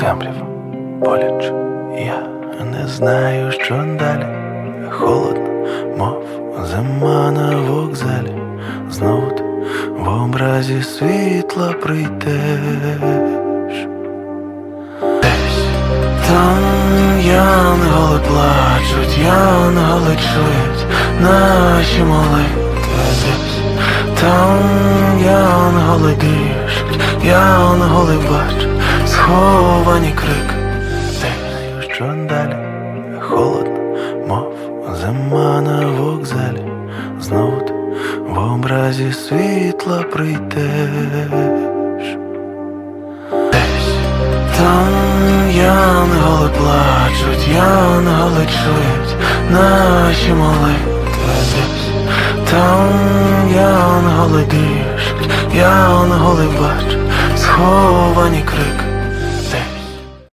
темрява боляче, я не знаю, що далі. Холодно, мов зима на вокзалі. Знову ти в образі світла прийдеш. Десь там янголи плачуть, янголи чують наші молитви десь. Там янголи дишуть, янголи бачать, Знаю, далі холодно, мов зима на вокзалі. Знову ти в образі світла прийдеш. Десь там янголи плачуть, янголи чують наші молитви десь. Там янголи дишуть, янголи бачать, сховані крик.